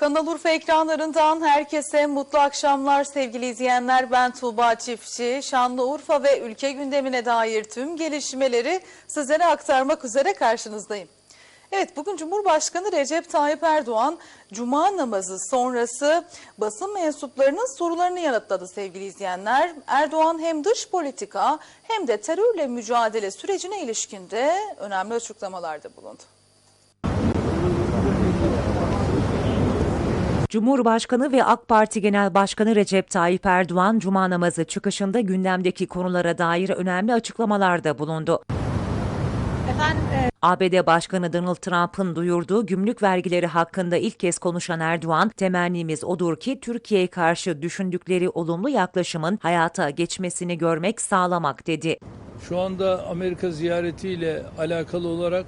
Kanal Urfa ekranlarından herkese mutlu akşamlar sevgili izleyenler. Ben Tuğba Çiftçi. Şanlıurfa ve ülke gündemine dair tüm gelişmeleri sizlere aktarmak üzere karşınızdayım. Evet bugün Cumhurbaşkanı Recep Tayyip Erdoğan Cuma namazı sonrası basın mensuplarının sorularını yanıtladı sevgili izleyenler. Erdoğan hem dış politika hem de terörle mücadele sürecine ilişkinde önemli açıklamalarda bulundu. Cumhurbaşkanı ve AK Parti Genel Başkanı Recep Tayyip Erdoğan Cuma namazı çıkışında gündemdeki konulara dair önemli açıklamalarda bulundu. ABD Başkanı Donald Trump'ın duyurduğu gümrük vergileri hakkında ilk kez konuşan Erdoğan, temennimiz odur ki Türkiye'ye karşı düşündükleri olumlu yaklaşımın hayata geçmesini görmek sağlamak dedi. Şu anda Amerika ziyaretiyle alakalı olarak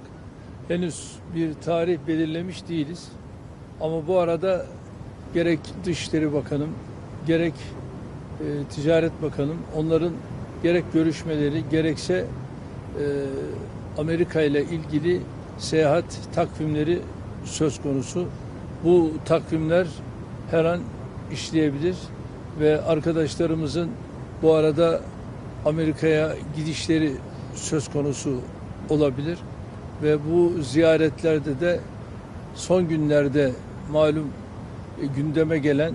henüz bir tarih belirlemiş değiliz. Ama bu arada gerek Dışişleri Bakanım, gerek e, Ticaret Bakanım onların gerek görüşmeleri gerekse e, Amerika ile ilgili seyahat takvimleri söz konusu. Bu takvimler her an işleyebilir ve arkadaşlarımızın bu arada Amerika'ya gidişleri söz konusu olabilir ve bu ziyaretlerde de son günlerde malum gündeme gelen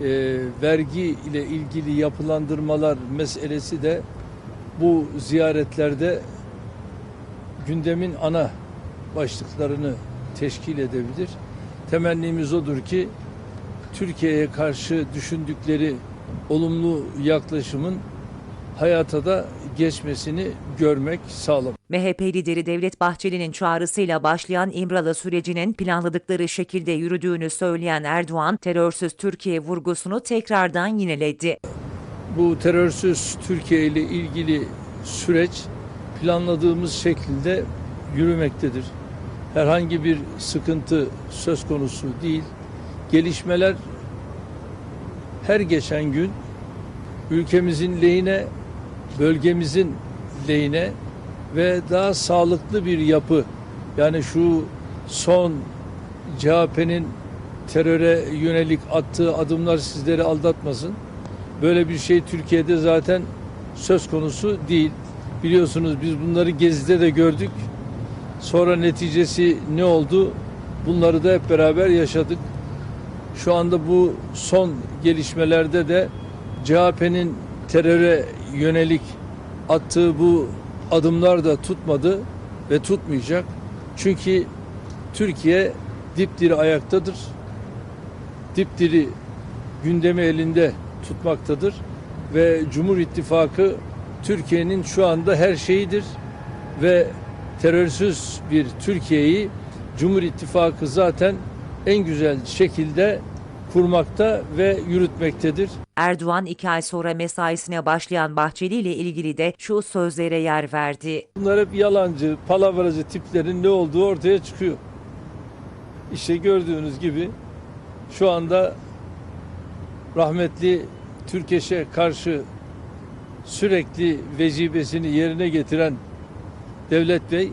e, vergi ile ilgili yapılandırmalar meselesi de bu ziyaretlerde gündemin ana başlıklarını teşkil edebilir. Temennimiz odur ki Türkiye'ye karşı düşündükleri olumlu yaklaşımın hayata da geçmesini görmek sağlam. MHP lideri Devlet Bahçeli'nin çağrısıyla başlayan İmralı sürecinin planladıkları şekilde yürüdüğünü söyleyen Erdoğan, terörsüz Türkiye vurgusunu tekrardan yineledi. Bu terörsüz Türkiye ile ilgili süreç planladığımız şekilde yürümektedir. Herhangi bir sıkıntı söz konusu değil. Gelişmeler her geçen gün ülkemizin lehine, bölgemizin lehine ve daha sağlıklı bir yapı yani şu son CHP'nin teröre yönelik attığı adımlar sizleri aldatmasın. Böyle bir şey Türkiye'de zaten söz konusu değil. Biliyorsunuz biz bunları Gezi'de de gördük. Sonra neticesi ne oldu? Bunları da hep beraber yaşadık. Şu anda bu son gelişmelerde de CHP'nin teröre yönelik attığı bu adımlar da tutmadı ve tutmayacak. Çünkü Türkiye dipdiri ayaktadır. Dipdiri gündemi elinde tutmaktadır ve Cumhur İttifakı Türkiye'nin şu anda her şeyidir ve terörsüz bir Türkiye'yi Cumhur İttifakı zaten en güzel şekilde kurmakta ve yürütmektedir. Erdoğan iki ay sonra mesaisine başlayan Bahçeli ile ilgili de şu sözlere yer verdi. Bunlar hep yalancı, palavracı tiplerin ne olduğu ortaya çıkıyor. İşte gördüğünüz gibi şu anda rahmetli Türkeş'e karşı sürekli vecibesini yerine getiren Devlet Bey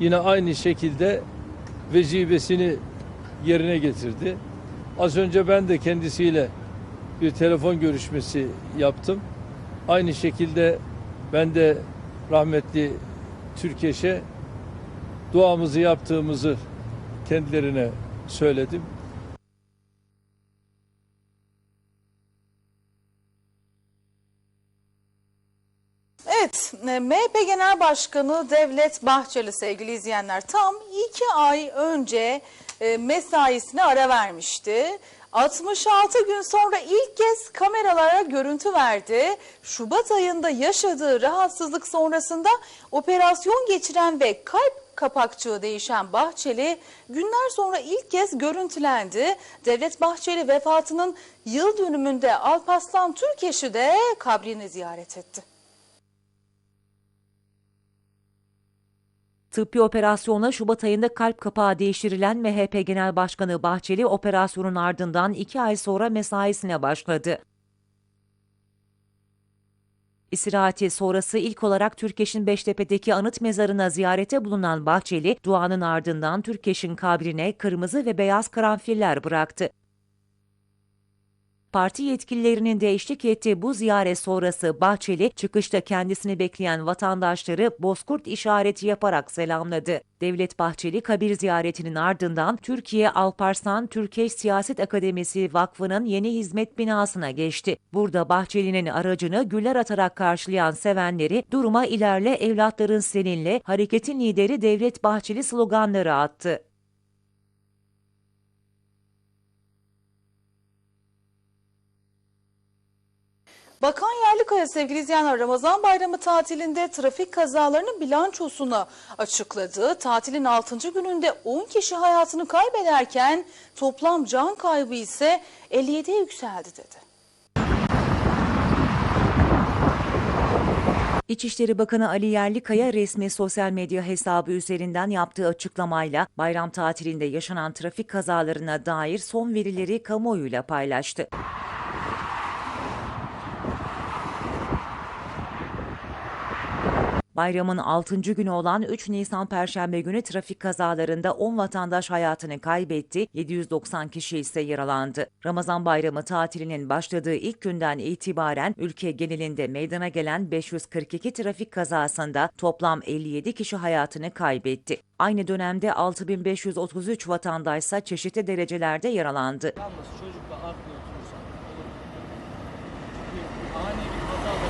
yine aynı şekilde vecibesini yerine getirdi. Az önce ben de kendisiyle bir telefon görüşmesi yaptım. Aynı şekilde ben de rahmetli Türkeş'e duamızı yaptığımızı kendilerine söyledim. Evet, MHP Genel Başkanı Devlet Bahçeli sevgili izleyenler tam iki ay önce e, mesaisine ara vermişti. 66 gün sonra ilk kez kameralara görüntü verdi. Şubat ayında yaşadığı rahatsızlık sonrasında operasyon geçiren ve kalp kapakçığı değişen Bahçeli günler sonra ilk kez görüntülendi. Devlet Bahçeli vefatının yıl dönümünde Alparslan Türkeş'i de kabrini ziyaret etti. Tıbbi operasyonla Şubat ayında kalp kapağı değiştirilen MHP Genel Başkanı Bahçeli operasyonun ardından iki ay sonra mesaisine başladı. İstirahati sonrası ilk olarak Türkeş'in Beştepe'deki anıt mezarına ziyarete bulunan Bahçeli, duanın ardından Türkeş'in kabrine kırmızı ve beyaz karanfiller bıraktı. Parti yetkililerinin de eşlik ettiği bu ziyaret sonrası Bahçeli, çıkışta kendisini bekleyen vatandaşları bozkurt işareti yaparak selamladı. Devlet Bahçeli, kabir ziyaretinin ardından Türkiye Alparslan Türkeş Siyaset Akademisi Vakfı'nın yeni hizmet binasına geçti. Burada Bahçeli'nin aracını güller atarak karşılayan sevenleri duruma ilerle evlatların seninle, hareketin lideri Devlet Bahçeli sloganları attı. Bakan Yerlikaya sevgili izleyenler Ramazan bayramı tatilinde trafik kazalarının bilançosunu açıkladı. Tatilin 6. gününde 10 kişi hayatını kaybederken toplam can kaybı ise 57'ye yükseldi dedi. İçişleri Bakanı Ali Yerlikaya resmi sosyal medya hesabı üzerinden yaptığı açıklamayla bayram tatilinde yaşanan trafik kazalarına dair son verileri kamuoyuyla paylaştı. Bayramın 6. günü olan 3 Nisan Perşembe günü trafik kazalarında 10 vatandaş hayatını kaybetti, 790 kişi ise yaralandı. Ramazan bayramı tatilinin başladığı ilk günden itibaren ülke genelinde meydana gelen 542 trafik kazasında toplam 57 kişi hayatını kaybetti. Aynı dönemde 6533 vatandaşsa çeşitli derecelerde yaralandı. Yalnız arkaya oturursan olur. Çünkü ani bir kaza da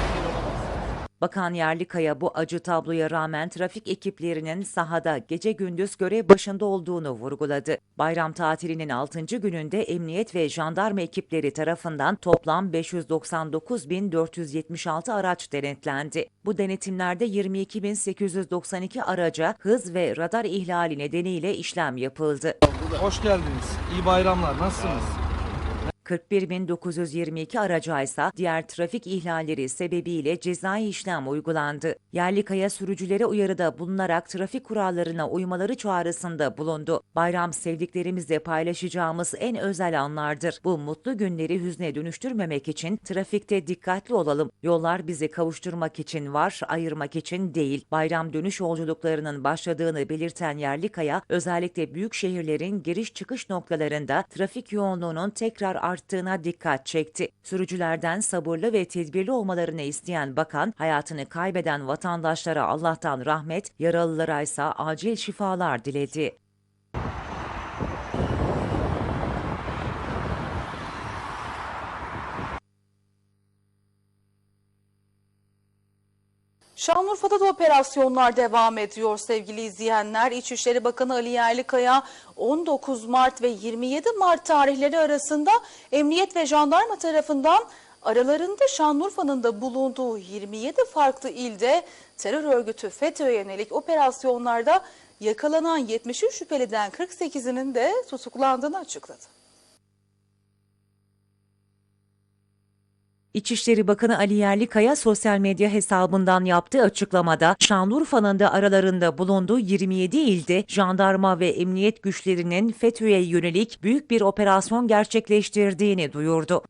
engel olamazsın. Bakan Yerlikaya bu acı tabloya rağmen trafik ekiplerinin sahada gece gündüz görev başında olduğunu vurguladı. Bayram tatilinin 6. gününde emniyet ve jandarma ekipleri tarafından toplam 599.476 araç denetlendi. Bu denetimlerde 22.892 araca hız ve radar ihlali nedeniyle işlem yapıldı. Hoş geldiniz. İyi bayramlar. Nasılsınız? 41.922 araca ise diğer trafik ihlalleri sebebiyle cezai işlem uygulandı. Yerlikaya sürücülere uyarıda bulunarak trafik kurallarına uymaları çağrısında bulundu. Bayram sevdiklerimizle paylaşacağımız en özel anlardır. Bu mutlu günleri hüzne dönüştürmemek için trafikte dikkatli olalım. Yollar bizi kavuşturmak için var, ayırmak için değil. Bayram dönüş yolculuklarının başladığını belirten Yerlikaya, özellikle büyük şehirlerin giriş çıkış noktalarında trafik yoğunluğunun tekrar arttığına dikkat çekti. Sürücülerden sabırlı ve tedbirli olmalarını isteyen bakan, hayatını kaybeden vatandaşlara Allah'tan rahmet, yaralılara ise acil şifalar diledi. Şanlıurfa'da da operasyonlar devam ediyor sevgili izleyenler. İçişleri Bakanı Ali Yerlikaya 19 Mart ve 27 Mart tarihleri arasında emniyet ve jandarma tarafından aralarında Şanlıurfa'nın da bulunduğu 27 farklı ilde terör örgütü FETÖ'ye yönelik operasyonlarda yakalanan 73 şüpheliden 48'inin de tutuklandığını açıkladı. İçişleri Bakanı Ali Yerlikaya sosyal medya hesabından yaptığı açıklamada Şanlıurfa'nın da aralarında bulunduğu 27 ilde jandarma ve emniyet güçlerinin FETÖ'ye yönelik büyük bir operasyon gerçekleştirdiğini duyurdu.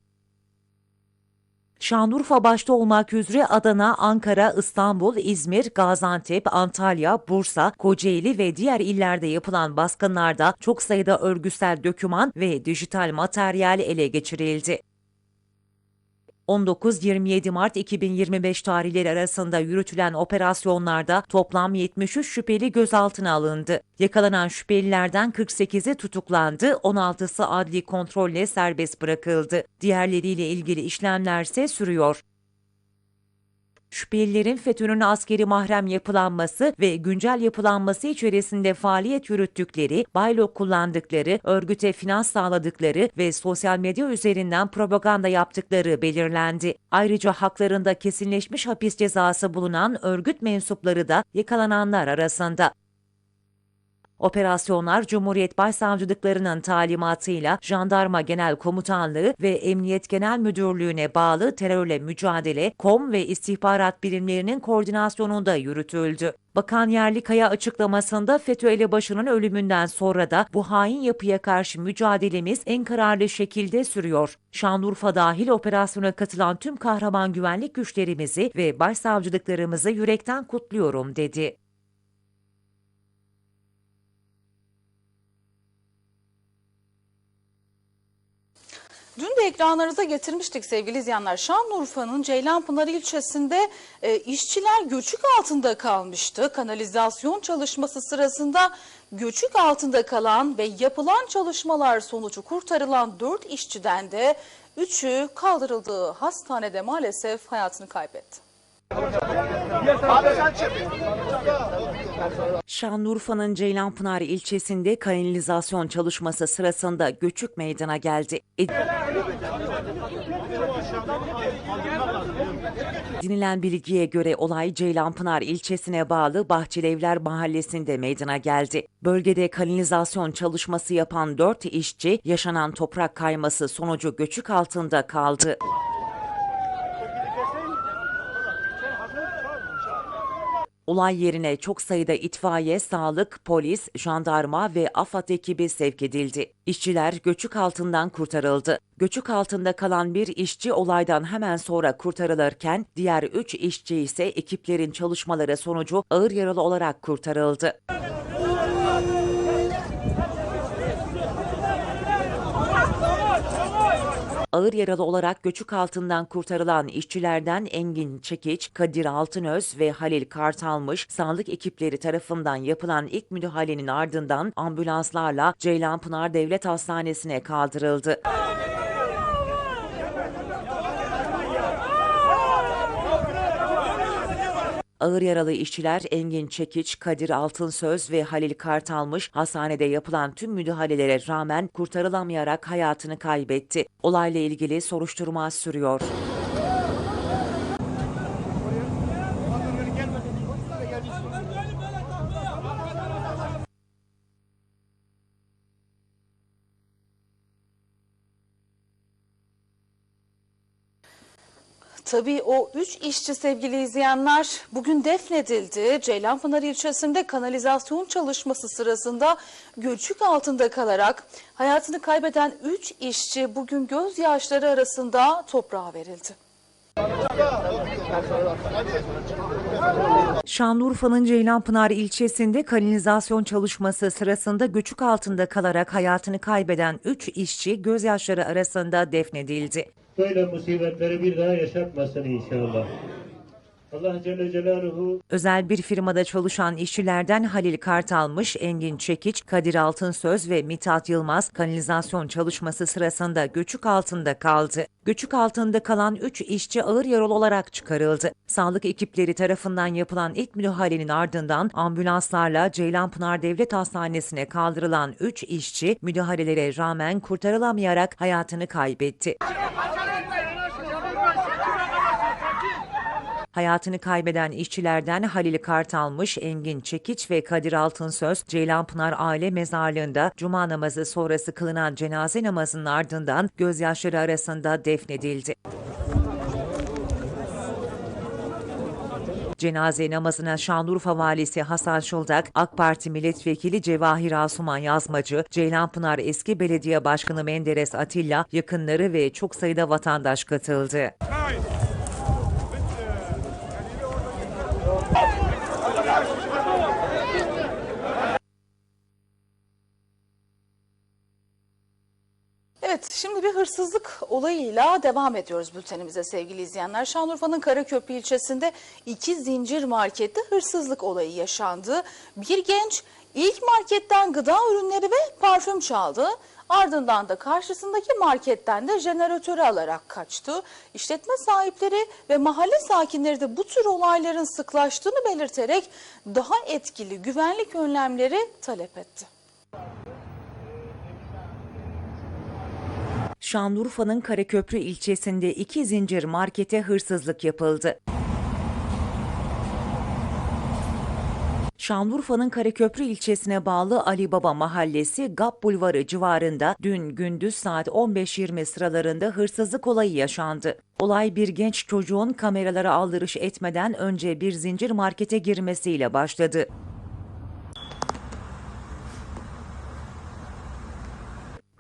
Şanlıurfa başta olmak üzere Adana, Ankara, İstanbul, İzmir, Gaziantep, Antalya, Bursa, Kocaeli ve diğer illerde yapılan baskınlarda çok sayıda örgütsel döküman ve dijital materyal ele geçirildi. 19-27 Mart 2025 tarihleri arasında yürütülen operasyonlarda toplam 73 şüpheli gözaltına alındı. Yakalanan şüphelilerden 48'i tutuklandı, 16'sı adli kontrolle serbest bırakıldı. Diğerleriyle ilgili işlemlerse sürüyor. Şüphelilerin FETÖ'nün askeri mahrem yapılanması ve güncel yapılanması içerisinde faaliyet yürüttükleri, baylok kullandıkları, örgüte finans sağladıkları ve sosyal medya üzerinden propaganda yaptıkları belirlendi. Ayrıca haklarında kesinleşmiş hapis cezası bulunan örgüt mensupları da yakalananlar arasında. Operasyonlar Cumhuriyet Başsavcılıklarının talimatıyla Jandarma Genel Komutanlığı ve Emniyet Genel Müdürlüğü'ne bağlı terörle mücadele, KOM ve istihbarat birimlerinin koordinasyonunda yürütüldü. Bakan Yerlikaya açıklamasında FETÖ elebaşının ölümünden sonra da bu hain yapıya karşı mücadelemiz en kararlı şekilde sürüyor. Şanlıurfa dahil operasyona katılan tüm kahraman güvenlik güçlerimizi ve başsavcılıklarımızı yürekten kutluyorum dedi. Dün de ekranlarınıza getirmiştik sevgili izleyenler. Şanlıurfa'nın Ceylanpınar ilçesinde e, işçiler göçük altında kalmıştı. Kanalizasyon çalışması sırasında göçük altında kalan ve yapılan çalışmalar sonucu kurtarılan 4 işçiden de 3'ü kaldırıldığı hastanede maalesef hayatını kaybetti. Şanlıurfa'nın Ceylanpınar ilçesinde kanalizasyon çalışması sırasında göçük meydana geldi. Edinilen bilgiye göre olay Ceylanpınar ilçesine bağlı Bahçelievler mahallesinde meydana geldi. Bölgede kanalizasyon çalışması yapan 4 işçi yaşanan toprak kayması sonucu göçük altında kaldı. Olay yerine çok sayıda itfaiye, sağlık, polis, jandarma ve AFAD ekibi sevk edildi. İşçiler göçük altından kurtarıldı. Göçük altında kalan bir işçi olaydan hemen sonra kurtarılırken diğer 3 işçi ise ekiplerin çalışmaları sonucu ağır yaralı olarak kurtarıldı. Ağır yaralı olarak göçük altından kurtarılan işçilerden Engin Çekiç, Kadir Altınöz ve Halil Kartalmış sağlık ekipleri tarafından yapılan ilk müdahalenin ardından ambulanslarla Ceylanpınar Devlet Hastanesi'ne kaldırıldı. Ağır yaralı işçiler Engin Çekiç, Kadir Altınsöz ve Halil Kartalmış hastanede yapılan tüm müdahalelere rağmen kurtarılamayarak hayatını kaybetti. Olayla ilgili soruşturma sürüyor. Tabii o üç işçi sevgili izleyenler bugün defnedildi. Ceylanpınar ilçesinde kanalizasyon çalışması sırasında göçük altında kalarak hayatını kaybeden üç işçi bugün gözyaşları arasında toprağa verildi. Şanlıurfa'nın Ceylanpınar ilçesinde kanalizasyon çalışması sırasında göçük altında kalarak hayatını kaybeden 3 işçi gözyaşları arasında defnedildi. Böyle musibetleri bir daha yaşatmasın inşallah. Allah Celle Celaluhu Özel bir firmada çalışan işçilerden Halil Kartalmış, Engin Çekiç, Kadir Altınsöz ve Mithat Yılmaz kanalizasyon çalışması sırasında göçük altında kaldı. Göçük altında kalan 3 işçi ağır yaralı olarak çıkarıldı. Sağlık ekipleri tarafından yapılan ilk müdahalenin ardından ambulanslarla Ceylanpınar Devlet Hastanesi'ne kaldırılan 3 işçi müdahalelere rağmen kurtarılamayarak hayatını kaybetti. Hayatını kaybeden işçilerden Halil Kartalmış, Engin Çekiç ve Kadir Altınsöz, Ceylanpınar Aile Mezarlığı'nda cuma namazı sonrası kılınan cenaze namazının ardından gözyaşları arasında defnedildi. Cenaze namazına Şanlıurfa Valisi Hasan Şıldak, AK Parti Milletvekili Cevahir Asuman Yazmacı, Ceylanpınar Eski Belediye Başkanı Menderes Atilla, yakınları ve çok sayıda vatandaş katıldı. Evet şimdi bir hırsızlık olayıyla devam ediyoruz bültenimize sevgili izleyenler. Şanlıurfa'nın Karaköprü ilçesinde iki zincir markette hırsızlık olayı yaşandı. Bir genç ilk marketten gıda ürünleri ve parfüm çaldı. Ardından da karşısındaki marketten de jeneratörü alarak kaçtı. İşletme sahipleri ve mahalle sakinleri de bu tür olayların sıklaştığını belirterek daha etkili güvenlik önlemleri talep etti. Şanlıurfa'nın Karaköprü ilçesinde iki zincir markete hırsızlık yapıldı. Şanlıurfa'nın Karaköprü ilçesine bağlı Ali Baba Mahallesi Gap Bulvarı civarında dün gündüz saat 15.20 sıralarında hırsızlık olayı yaşandı. Olay bir genç çocuğun kameralara aldırış etmeden önce bir zincir markete girmesiyle başladı.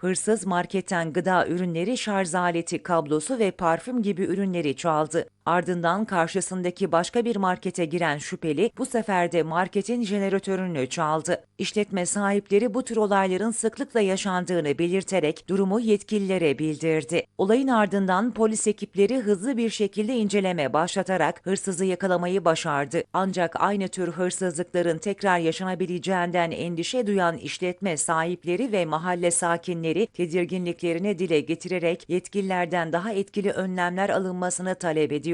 Hırsız marketten gıda ürünleri, şarj aleti, kablosu ve parfüm gibi ürünleri çaldı. Ardından karşısındaki başka bir markete giren şüpheli bu sefer de marketin jeneratörünü çaldı. İşletme sahipleri bu tür olayların sıklıkla yaşandığını belirterek durumu yetkililere bildirdi. Olayın ardından polis ekipleri hızlı bir şekilde inceleme başlatarak hırsızı yakalamayı başardı. Ancak aynı tür hırsızlıkların tekrar yaşanabileceğinden endişe duyan işletme sahipleri ve mahalle sakinleri tedirginliklerini dile getirerek yetkililerden daha etkili önlemler alınmasını talep ediyor.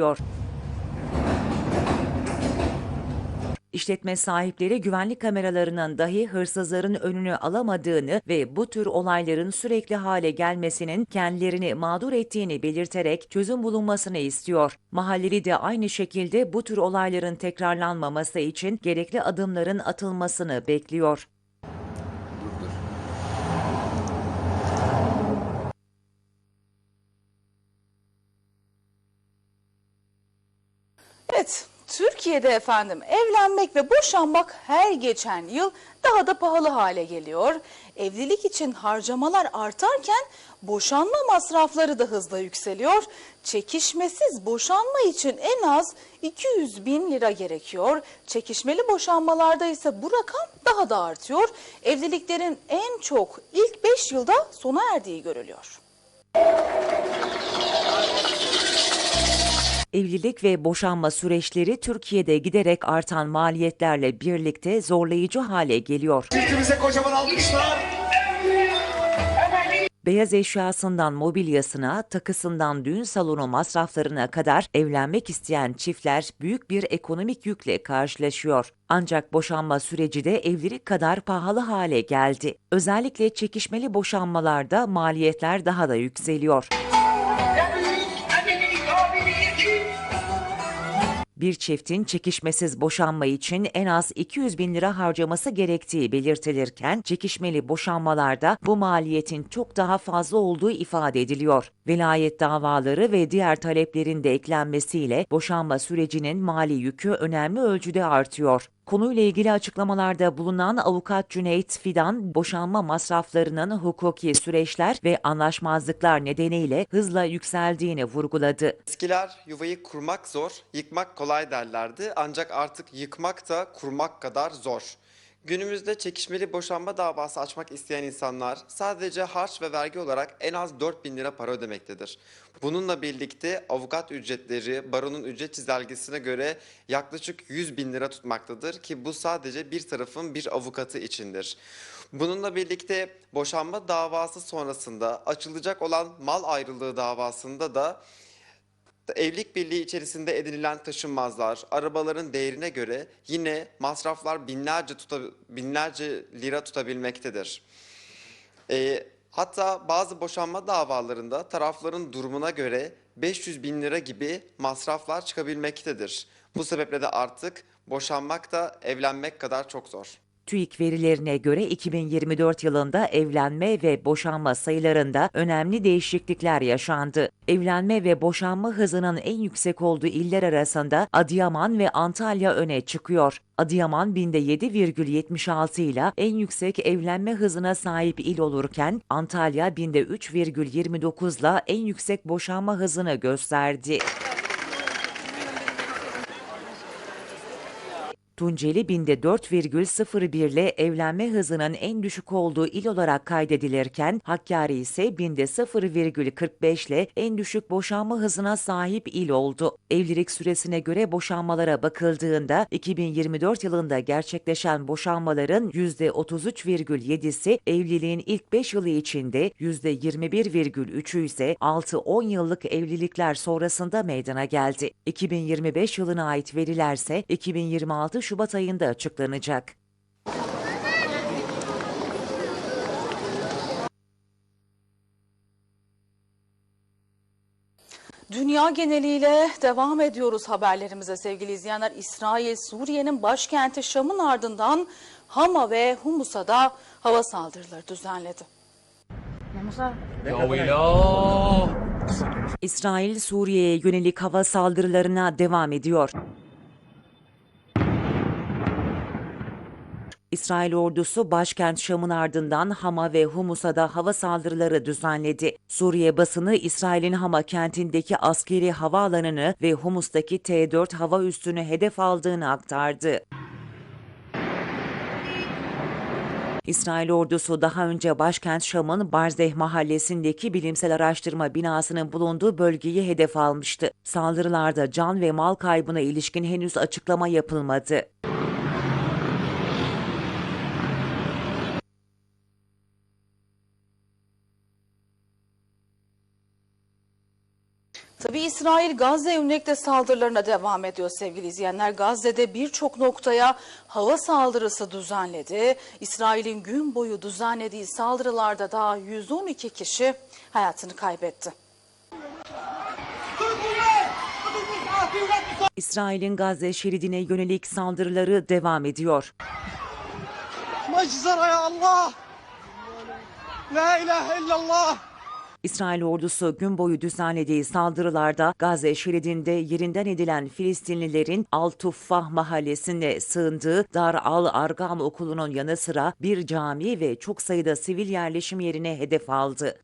İşletme sahipleri güvenlik kameralarının dahi hırsızların önünü alamadığını ve bu tür olayların sürekli hale gelmesinin kendilerini mağdur ettiğini belirterek çözüm bulunmasını istiyor. Mahalleli de aynı şekilde bu tür olayların tekrarlanmaması için gerekli adımların atılmasını bekliyor. Evet, Türkiye'de efendim evlenmek ve boşanmak her geçen yıl daha da pahalı hale geliyor. Evlilik için harcamalar artarken boşanma masrafları da hızla yükseliyor. Çekişmesiz boşanma için en az 200 bin lira gerekiyor. Çekişmeli boşanmalarda ise bu rakam daha da artıyor. Evliliklerin en çok ilk 5 yılda sona erdiği görülüyor. Evlilik ve boşanma süreçleri Türkiye'de giderek artan maliyetlerle birlikte zorlayıcı hale geliyor. Çiftimize kocaman alkışlar. Beyaz eşyasından mobilyasına, takısından düğün salonu masraflarına kadar evlenmek isteyen çiftler büyük bir ekonomik yükle karşılaşıyor. Ancak boşanma süreci de evlilik kadar pahalı hale geldi. Özellikle çekişmeli boşanmalarda maliyetler daha da yükseliyor. Bir çiftin çekişmesiz boşanma için en az 200 bin lira harcaması gerektiği belirtilirken çekişmeli boşanmalarda bu maliyetin çok daha fazla olduğu ifade ediliyor. Velayet davaları ve diğer taleplerin de eklenmesiyle boşanma sürecinin mali yükü önemli ölçüde artıyor. Konuyla ilgili açıklamalarda bulunan avukat Cüneyt Fidan, boşanma masraflarının hukuki süreçler ve anlaşmazlıklar nedeniyle hızla yükseldiğini vurguladı. Eskiler yuvayı kurmak zor, yıkmak kolay derlerdi. Ancak artık yıkmak da kurmak kadar zor. Günümüzde çekişmeli boşanma davası açmak isteyen insanlar sadece harç ve vergi olarak en az 4 bin lira para ödemektedir. Bununla birlikte avukat ücretleri baronun ücret çizelgesine göre yaklaşık 100 bin lira tutmaktadır ki bu sadece bir tarafın bir avukatı içindir. Bununla birlikte boşanma davası sonrasında açılacak olan mal ayrılığı davasında da Evlilik birliği içerisinde edinilen taşınmazlar, arabaların değerine göre yine masraflar binlerce tuta, binlerce lira tutabilmektedir. Ee, hatta bazı boşanma davalarında tarafların durumuna göre 500 bin lira gibi masraflar çıkabilmektedir. Bu sebeple de artık boşanmak da evlenmek kadar çok zor. TÜİK verilerine göre 2024 yılında evlenme ve boşanma sayılarında önemli değişiklikler yaşandı. Evlenme ve boşanma hızının en yüksek olduğu iller arasında Adıyaman ve Antalya öne çıkıyor. Adıyaman binde 7,76 ile en yüksek evlenme hızına sahip il olurken Antalya binde 3,29 ile en yüksek boşanma hızını gösterdi. Tunceli binde 4,01 ile evlenme hızının en düşük olduğu il olarak kaydedilirken Hakkari ise binde 0,45 ile en düşük boşanma hızına sahip il oldu. Evlilik süresine göre boşanmalara bakıldığında 2024 yılında gerçekleşen boşanmaların %33,7'si evliliğin ilk 5 yılı içinde %21,3'ü ise 6-10 yıllık evlilikler sonrasında meydana geldi. 2025 yılına ait verilerse 2026 Şubat ayında açıklanacak. Dünya geneliyle devam ediyoruz haberlerimize sevgili izleyenler. İsrail, Suriye'nin başkenti Şam'ın ardından Hama ve Humus'a da hava saldırıları düzenledi. İsrail, Suriye'ye yönelik hava saldırılarına devam ediyor. İsrail ordusu başkent Şam'ın ardından Hama ve Humus'a da hava saldırıları düzenledi. Suriye basını İsrail'in Hama kentindeki askeri havaalanını ve Humus'taki T-4 hava üssünü hedef aldığını aktardı. İsrail ordusu daha önce başkent Şam'ın Barzeh mahallesindeki bilimsel araştırma binasının bulunduğu bölgeyi hedef almıştı. Saldırılarda can ve mal kaybına ilişkin henüz açıklama yapılmadı. Tabi İsrail Gazze yönelik saldırılarına devam ediyor sevgili izleyenler. Gazze'de birçok noktaya hava saldırısı düzenledi. İsrail'in gün boyu düzenlediği saldırılarda daha 112 kişi hayatını kaybetti. İsrail'in Gazze şeridine yönelik saldırıları devam ediyor. Allah! La ilahe illallah! İsrail ordusu gün boyu düzenlediği saldırılarda Gazze şeridinde yerinden edilen Filistinlilerin Al-Tuffah mahallesine sığındığı Dar al-Argam okulunun yanı sıra bir cami ve çok sayıda sivil yerleşim yerine hedef aldı.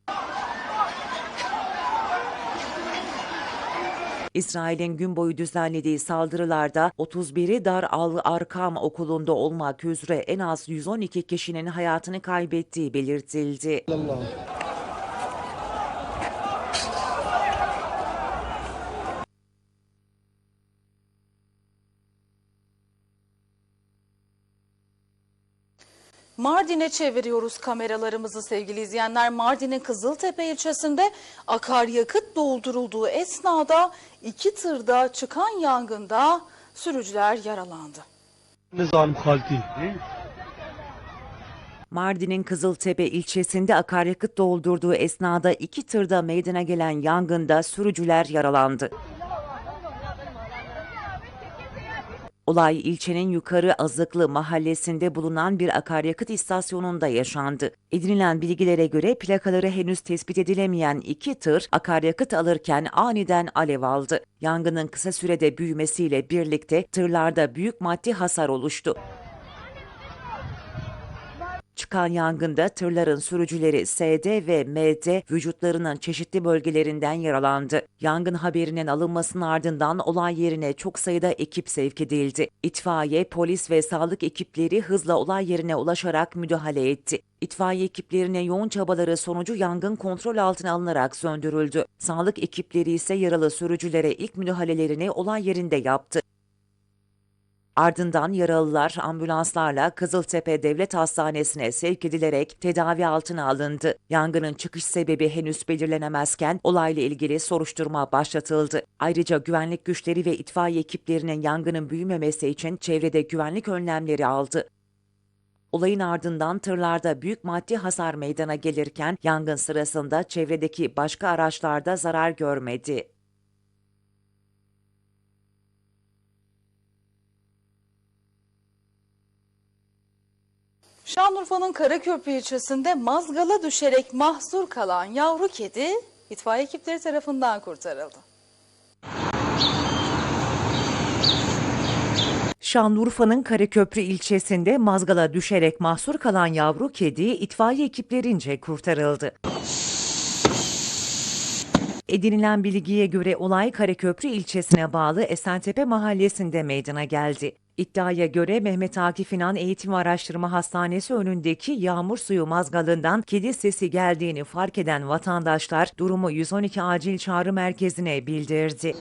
İsrail'in gün boyu düzenlediği saldırılarda 31'i Dar al-Arkam okulunda olmak üzere en az 112 kişinin hayatını kaybettiği belirtildi. Mardin'e çeviriyoruz kameralarımızı sevgili izleyenler. Mardin'in Kızıltepe ilçesinde akaryakıt doldurulduğu esnada iki tırda çıkan yangında sürücüler yaralandı. Mardin'in Kızıltepe ilçesinde akaryakıt doldurduğu esnada iki tırda meydana gelen yangında sürücüler yaralandı. Olay ilçenin yukarı Azıklı mahallesinde bulunan bir akaryakıt istasyonunda yaşandı. Edinilen bilgilere göre plakaları henüz tespit edilemeyen iki tır akaryakıt alırken aniden alev aldı. Yangının kısa sürede büyümesiyle birlikte tırlarda büyük maddi hasar oluştu. Çıkan yangında tırların sürücüleri SD ve MD vücutlarının çeşitli bölgelerinden yaralandı. Yangın haberinin alınmasının ardından olay yerine çok sayıda ekip sevk edildi. İtfaiye, polis ve sağlık ekipleri hızla olay yerine ulaşarak müdahale etti. İtfaiye ekiplerine yoğun çabaları sonucu yangın kontrol altına alınarak söndürüldü. Sağlık ekipleri ise yaralı sürücülere ilk müdahalelerini olay yerinde yaptı. Ardından yaralılar ambulanslarla Kızıltepe Devlet Hastanesi'ne sevk edilerek tedavi altına alındı. Yangının çıkış sebebi henüz belirlenemezken olayla ilgili soruşturma başlatıldı. Ayrıca güvenlik güçleri ve itfaiye ekiplerinin yangının büyümemesi için çevrede güvenlik önlemleri aldı. Olayın ardından tırlarda büyük maddi hasar meydana gelirken yangın sırasında çevredeki başka araçlarda zarar görmedi. Şanlıurfa'nın Karaköprü ilçesinde mazgala düşerek mahsur kalan yavru kedi itfaiye ekipleri tarafından kurtarıldı. Şanlıurfa'nın Karaköprü ilçesinde mazgala düşerek mahsur kalan yavru kedi itfaiye ekiplerince kurtarıldı. Edinilen bilgiye göre olay Karaköprü ilçesine bağlı Esentepe mahallesinde meydana geldi. İddiaya göre Mehmet Akif İnan Eğitim Araştırma Hastanesi önündeki yağmur suyu mazgalından kedi sesi geldiğini fark eden vatandaşlar durumu 112 acil çağrı merkezine bildirdi.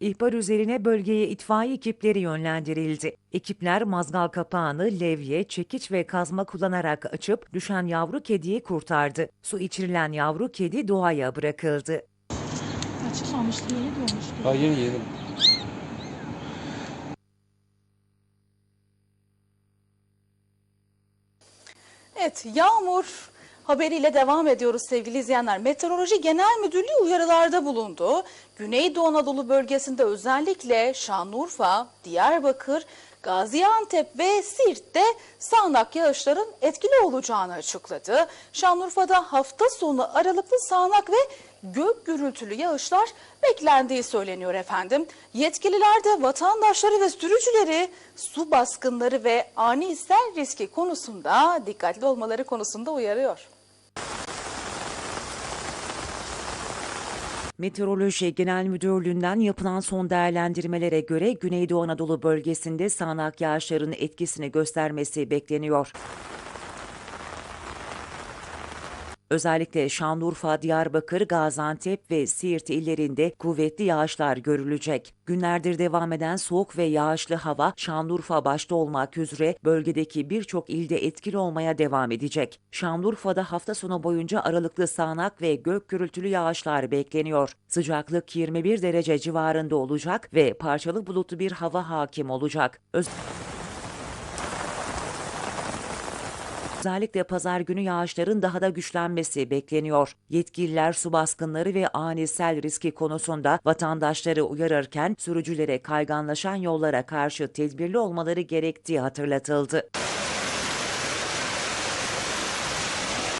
İhbar üzerine bölgeye itfaiye ekipleri yönlendirildi. Ekipler mazgal kapağını levye, çekiç ve kazma kullanarak açıp düşen yavru kediyi kurtardı. Su içirilen yavru kedi doğaya bırakıldı. Açılmamıştı, yeni doğmuştu. Ha yeni yeni. Evet yağmur haberiyle devam ediyoruz sevgili izleyenler. Meteoroloji Genel Müdürlüğü uyarılarda bulundu. Güneydoğu Anadolu bölgesinde özellikle Şanlıurfa, Diyarbakır, Gaziantep ve Siirt'te sağanak yağışların etkili olacağını açıkladı. Şanlıurfa'da hafta sonu aralıklı sağanak ve gök gürültülü yağışlar beklendiği söyleniyor efendim. Yetkililer de vatandaşları ve sürücüleri su baskınları ve ani sel riski konusunda dikkatli olmaları konusunda uyarıyor. Meteoroloji Genel Müdürlüğü'nden yapılan son değerlendirmelere göre Güneydoğu Anadolu bölgesinde sağanak yağışların etkisini göstermesi bekleniyor. Özellikle Şanlıurfa, Diyarbakır, Gaziantep ve Siirt illerinde kuvvetli yağışlar görülecek. Günlerdir devam eden soğuk ve yağışlı hava Şanlıurfa başta olmak üzere bölgedeki birçok ilde etkili olmaya devam edecek. Şanlıurfa'da hafta sonu boyunca aralıklı sağanak ve gök gürültülü yağışlar bekleniyor. Sıcaklık 21 derece civarında olacak ve parçalı bulutlu bir hava hakim olacak. Öz- Özellikle pazar günü yağışların daha da güçlenmesi bekleniyor. Yetkililer su baskınları ve ani sel riski konusunda vatandaşları uyarırken sürücülere kayganlaşan yollara karşı tedbirli olmaları gerektiği hatırlatıldı.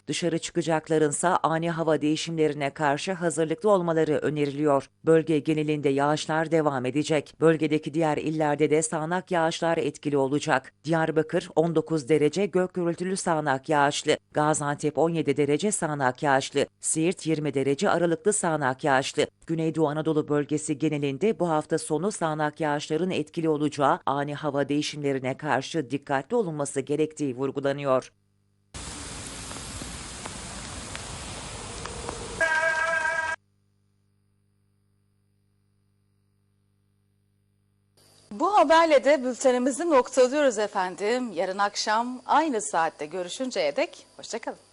Dışarı çıkacaklarınsa ani hava değişimlerine karşı hazırlıklı olmaları öneriliyor. Bölge genelinde yağışlar devam edecek. Bölgedeki diğer illerde de sağanak yağışlar etkili olacak. Diyarbakır 19 derece gök gürültülü sağanak yağışlı. Gaziantep 17 derece sağanak yağışlı. Siirt 20 derece aralıklı sağanak yağışlı. Güneydoğu Anadolu bölgesi genelinde bu hafta sonu sağanak yağışların etkili olacağı ani hava değişimlerine karşı dikkatli olunması gerektiği vurgulanıyor. Bu haberle de bültenimizi noktalıyoruz efendim. Yarın akşam aynı saatte görüşünceye dek hoşçakalın.